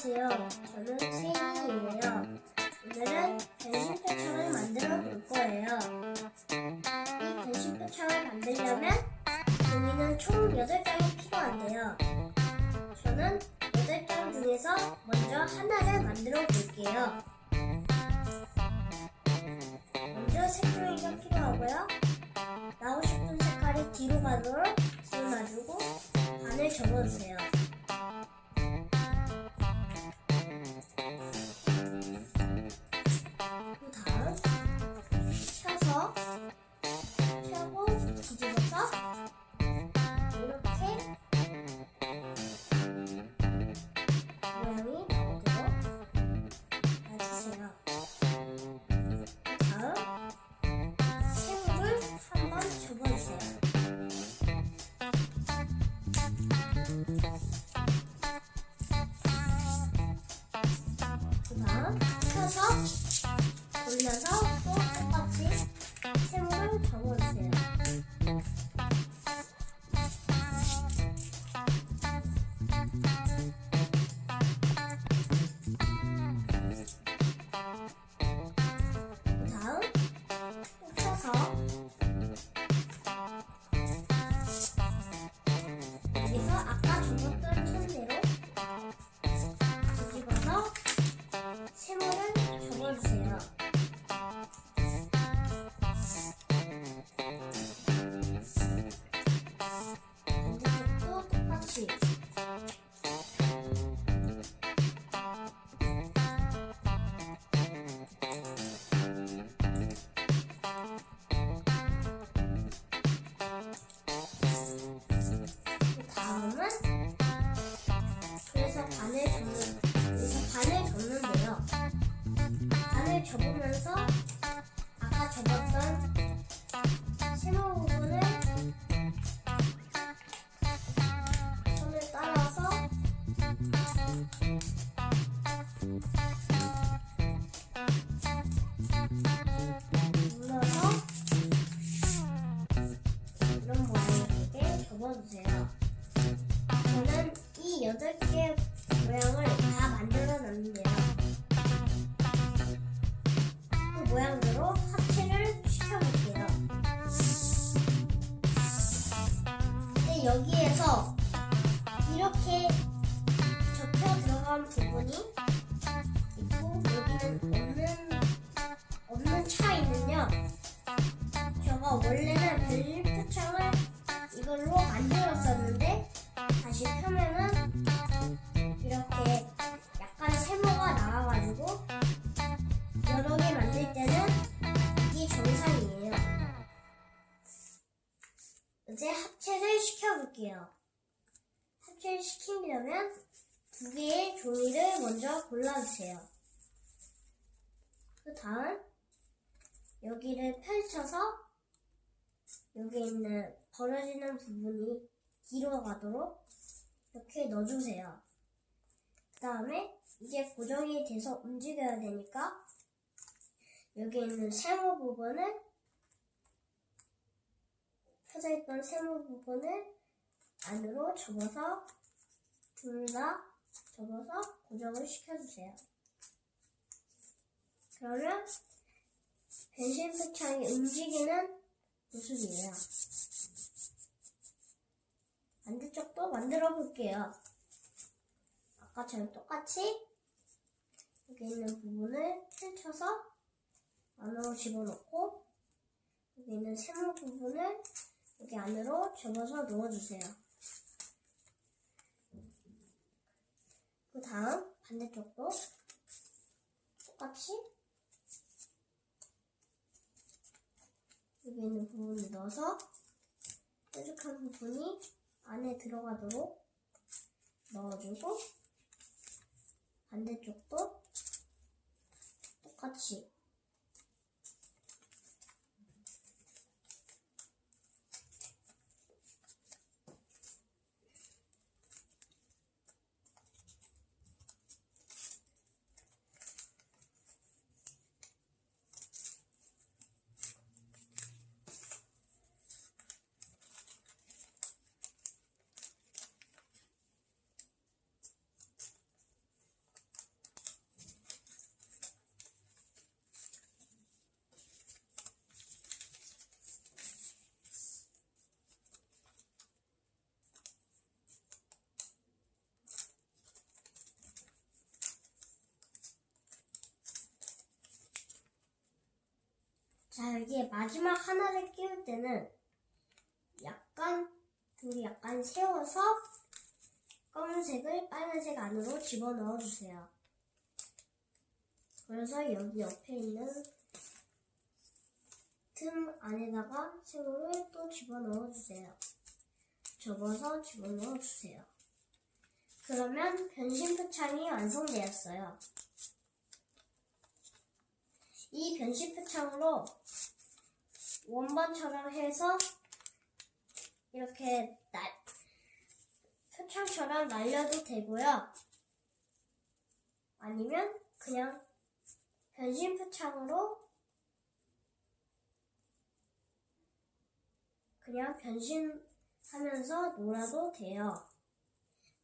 안녕하세요. 저는 세인이에요. 오늘은 변신표창을 만들어 볼 거예요. 이 변신표창을 만들려면 종이는 총 8장이 필요한데요. 저는 8장 중에서 먼저 하나를 만들어 볼게요. 먼저 색종이가 필요하고요. 나고 싶은 색깔이 뒤로 가도록 다 반을 접는 그래서 반을 접는데요. 반을 접으면서 아까 접었던 세모 부분을 손을 따라서 눌러서 이런 모양이게 접어주세요. 저는 이 여덟 개 모양을 다 만들어 놨는데요. 그 모양대로 합체를 시켜볼게요. 근데 여기에서 이렇게 접혀 들어간 부분이 시켜볼게요. 합체를 시키려면 두 개의 종이를 먼저 골라주세요. 그 다음 여기를 펼쳐서 여기 있는 벌어지는 부분이 뒤로 가도록 이렇게 넣어주세요. 그 다음에 이게 고정이 돼서 움직여야 되니까 여기 있는 세모 부분을 펴져 있던 세모 부분을 안으로 접어서 둘 다 접어서 고정을 시켜주세요. 그러면 변신 표창이 움직이는 모습이에요. 반대쪽도 만들어 볼게요. 아까처럼 똑같이 여기 있는 부분을 펼쳐서 안으로 집어넣고 여기 있는 세모 부분을 여기 안으로 접어서 넣어주세요. 다음 반대쪽도 똑같이 여기 있는 부분을 넣어서 뾰족한 부분이 안에 들어가도록 넣어주고 반대쪽도 똑같이 자, 여기에 마지막 하나를 끼울 때는 약간, 둘이 약간 세워서 검은색을 빨간색 안으로 집어넣어 주세요. 그래서 여기 옆에 있는 틈 안에다가 세로를 또 집어넣어 주세요. 접어서 집어넣어 주세요. 그러면 변신 표창이 완성되었어요. 이 변신 표창으로 원반처럼 해서 이렇게 날, 표창처럼 날려도 되고요. 아니면 그냥 변신 표창으로 그냥 변신하면서 놀아도 돼요.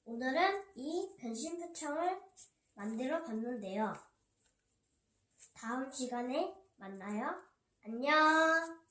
오늘은 이 변신 표창을 만들어 봤는데요. 다음 시간에 만나요. 안녕!